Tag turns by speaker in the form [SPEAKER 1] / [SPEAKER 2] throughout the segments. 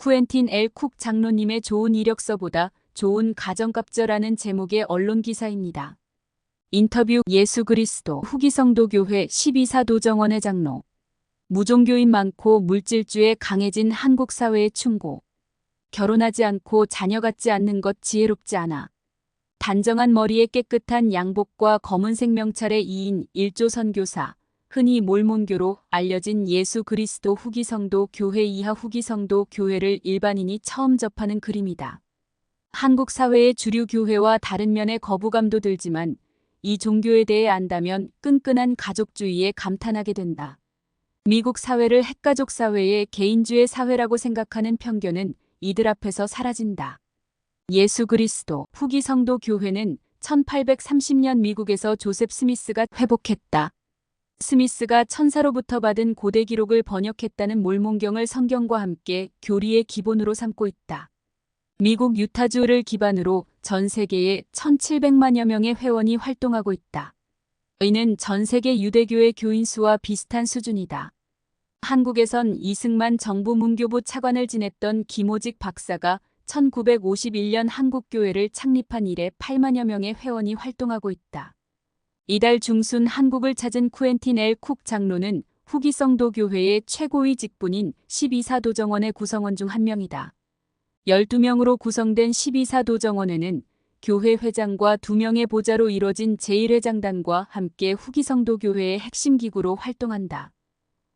[SPEAKER 1] 쿠엔틴 엘 쿡 장로님의 좋은 이력서보다 좋은 가정갑절하는 제목의 언론 기사입니다. 인터뷰 예수 그리스도 후기 성도교회 12사도 정원의 장로. 무종교인 많고 물질주의 강해진 한국 사회의 충고. 결혼하지 않고 자녀 갖지 않는 것 지혜롭지 않아. 단정한 머리에 깨끗한 양복과 검은색 명찰의 2인 1조 선교사 흔히 몰몬교로 알려진 예수 그리스도 후기 성도 교회 이하 후기 성도 교회를 일반인이 처음 접하는 그림이다. 한국 사회의 주류 교회와 다른 면에 거부감도 들지만 이 종교에 대해 안다면 끈끈한 가족주의에 감탄하게 된다. 미국 사회를 핵가족 사회의 개인주의 사회라고 생각하는 편견은 이들 앞에서 사라진다. 예수 그리스도 후기 성도 교회는 1830년 미국에서 조셉 스미스가 회복했다. 스미스가 천사로부터 받은 고대 기록을 번역했다는 몰몬경을 성경과 함께 교리의 기본으로 삼고 있다. 미국 유타주를 기반으로 전 세계에 1700만여 명의 회원이 활동하고 있다. 이는 전 세계 유대교의 교인 수와 비슷한 수준이다. 한국에선 이승만 정부 문교부 차관을 지냈던 김호직 박사가 1951년 한국교회를 창립한 이래 8만여 명의 회원이 활동하고 있다. 이달 중순 한국을 찾은 쿠엔틴 엘 쿡 장로는 후기성도 교회의 최고위 직분인 12사 도 정원의 구성원 중 한 명이다. 12명으로 구성된 12사 도 정원회는 교회 회장과 2명의 보좌로 이뤄진 제1회장단과 함께 후기성도 교회의 핵심 기구로 활동한다.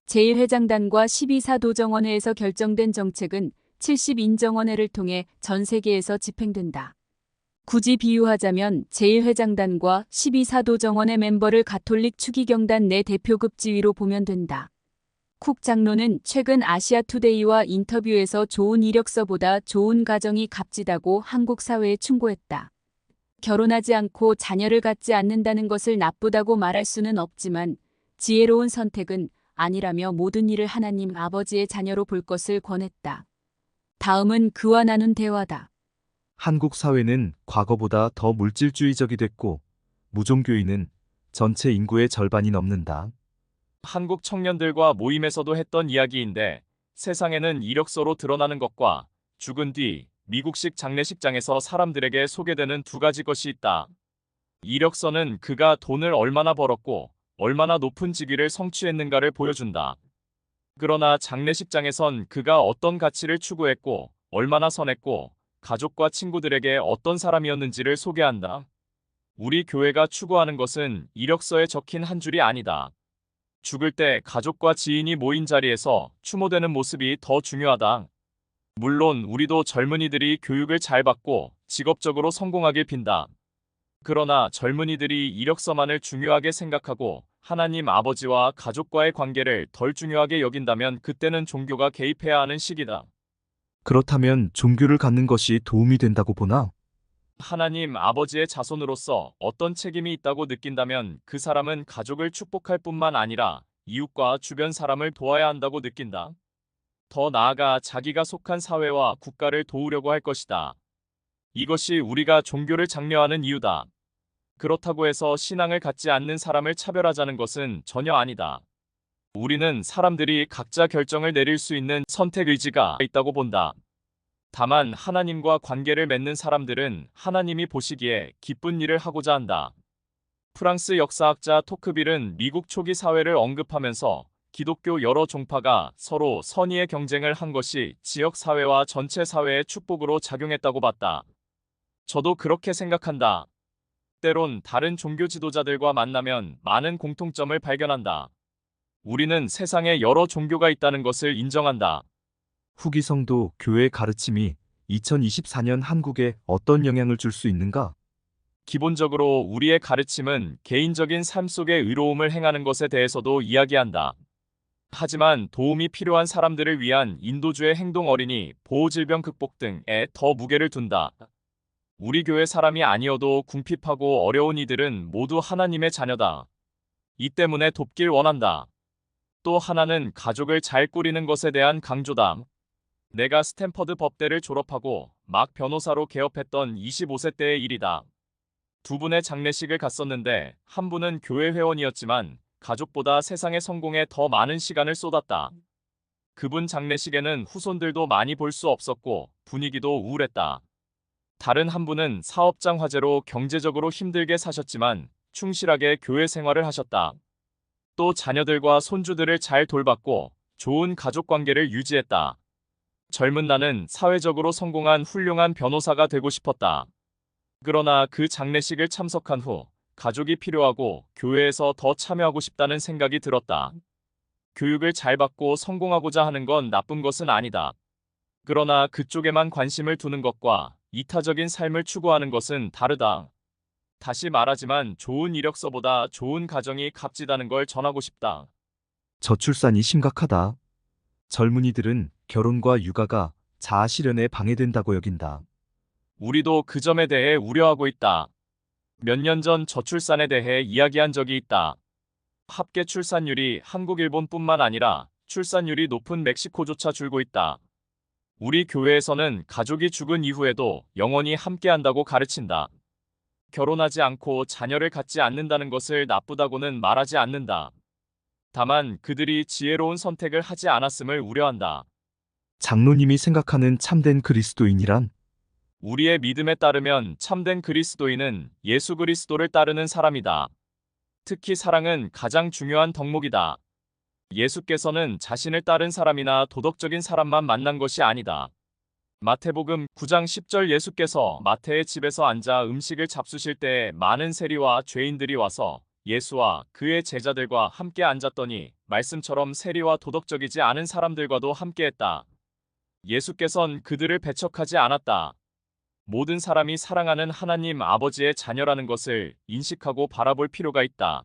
[SPEAKER 1] 제1회장단과 12사 도 정원회에서 결정된 정책은 70인정원회를 통해 전 세계에서 집행된다. 굳이 비유하자면 제1회장단과 12사도 정원의 멤버를 가톨릭 추기경단 내 대표급 지위로 보면 된다. 쿡 장로는 최근 아시아투데이와 인터뷰에서 좋은 이력서보다 좋은 가정이 값지다고 한국 사회에 충고했다. 결혼하지 않고 자녀를 갖지 않는다는 것을 나쁘다고 말할 수는 없지만 지혜로운 선택은 아니라며 모든 일을 하나님 아버지의 자녀로 볼 것을 권했다. 다음은 그와 나눈 대화다.
[SPEAKER 2] 한국 사회는 과거보다 더 물질주의적이 됐고 무종교인은 전체 인구의 절반이 넘는다.
[SPEAKER 3] 한국 청년들과 모임에서도 했던 이야기인데 세상에는 이력서로 드러나는 것과 죽은 뒤 미국식 장례식장에서 사람들에게 소개되는 두 가지 것이 있다. 이력서는 그가 돈을 얼마나 벌었고 얼마나 높은 직위를 성취했는가를 보여준다. 그러나 장례식장에선 그가 어떤 가치를 추구했고 얼마나 선했고 가족과 친구들에게 어떤 사람이었는지를 소개한다. 우리 교회가 추구하는 것은 이력서에 적힌 한 줄이 아니다. 죽을 때 가족과 지인이 모인 자리에서 추모되는 모습이 더 중요하다. 물론 우리도 젊은이들이 교육을 잘 받고 직업적으로 성공하길 빈다. 그러나 젊은이들이 이력서만을 중요하게 생각하고 하나님 아버지와 가족과의 관계를 덜 중요하게 여긴다면 그때는 종교가 개입해야 하는 시기다.
[SPEAKER 2] 그렇다면 종교를 갖는 것이 도움이 된다고 보나?
[SPEAKER 3] 하나님 아버지의 자손으로서 어떤 책임이 있다고 느낀다면 그 사람은 가족을 축복할 뿐만 아니라 이웃과 주변 사람을 도와야 한다고 느낀다. 더 나아가 자기가 속한 사회와 국가를 도우려고 할 것이다. 이것이 우리가 종교를 장려하는 이유다. 그렇다고 해서 신앙을 갖지 않는 사람을 차별하자는 것은 전혀 아니다. 우리는 사람들이 각자 결정을 내릴 수 있는 선택 의지가 있다고 본다. 다만 하나님과 관계를 맺는 사람들은 하나님이 보시기에 기쁜 일을 하고자 한다. 프랑스 역사학자 토크빌은 미국 초기 사회를 언급하면서 기독교 여러 종파가 서로 선의의 경쟁을 한 것이 지역 사회와 전체 사회의 축복으로 작용했다고 봤다. 저도 그렇게 생각한다. 때론 다른 종교 지도자들과 만나면 많은 공통점을 발견한다. 우리는 세상에 여러 종교가 있다는 것을 인정한다.
[SPEAKER 2] 후기성도 교회의 가르침이 2024년 한국에 어떤 영향을 줄 수 있는가?
[SPEAKER 3] 기본적으로 우리의 가르침은 개인적인 삶 속의 의로움을 행하는 것에 대해서도 이야기한다. 하지만 도움이 필요한 사람들을 위한 인도주의 행동 어린이, 보호질병 극복 등에 더 무게를 둔다. 우리 교회 사람이 아니어도 궁핍하고 어려운 이들은 모두 하나님의 자녀다. 이 때문에 돕길 원한다. 또 하나는 가족을 잘 꾸리는 것에 대한 강조다. 내가 스탠퍼드 법대를 졸업하고 막 변호사로 개업했던 25세 때의 일이다. 두 분의 장례식을 갔었는데 한 분은 교회 회원이었지만 가족보다 세상의 성공에 더 많은 시간을 쏟았다. 그분 장례식에는 후손들도 많이 볼 수 없었고 분위기도 우울했다. 다른 한 분은 사업장 화재로 경제적으로 힘들게 사셨지만 충실하게 교회 생활을 하셨다. 또 자녀들과 손주들을 잘 돌봤고 좋은 가족 관계를 유지했다. 젊은 나는 사회적으로 성공한 훌륭한 변호사가 되고 싶었다. 그러나 그 장례식을 참석한 후 가족이 필요하고 교회에서 더 참여하고 싶다는 생각이 들었다. 교육을 잘 받고 성공하고자 하는 건 나쁜 것은 아니다. 그러나 그쪽에만 관심을 두는 것과 이타적인 삶을 추구하는 것은 다르다. 다시 말하지만 좋은 이력서보다 좋은 가정이 값지다는 걸 전하고 싶다.
[SPEAKER 2] 저출산이 심각하다. 젊은이들은 결혼과 육아가 자아 실현에 방해된다고 여긴다.
[SPEAKER 3] 우리도 그 점에 대해 우려하고 있다. 몇 년 전 저출산에 대해 이야기한 적이 있다. 합계 출산율이 한국, 일본뿐만 아니라 출산율이 높은 멕시코조차 줄고 있다. 우리 교회에서는 가족이 죽은 이후에도 영원히 함께한다고 가르친다. 결혼하지 않고 자녀를 갖지 않는다는 것을 나쁘다고는 말하지 않는다. 다만 그들이 지혜로운 선택을 하지 않았음을 우려한다.
[SPEAKER 2] 장로님이 생각하는 참된 그리스도인이란
[SPEAKER 3] 우리의 믿음에 따르면 참된 그리스도인은 예수 그리스도를 따르는 사람이다. 특히 사랑은 가장 중요한 덕목이다. 예수께서는 자신을 따른 사람이나 도덕적인 사람만 만난 것이 아니다. 마태복음 9장 10절 예수께서 마태의 집에서 앉아 음식을 잡수실 때 많은 세리와 죄인들이 와서 예수와 그의 제자들과 함께 앉았더니 말씀처럼 세리와 도덕적이지 않은 사람들과도 함께했다. 예수께선 그들을 배척하지 않았다. 모든 사람이 사랑하는 하나님 아버지의 자녀라는 것을 인식하고 바라볼 필요가 있다.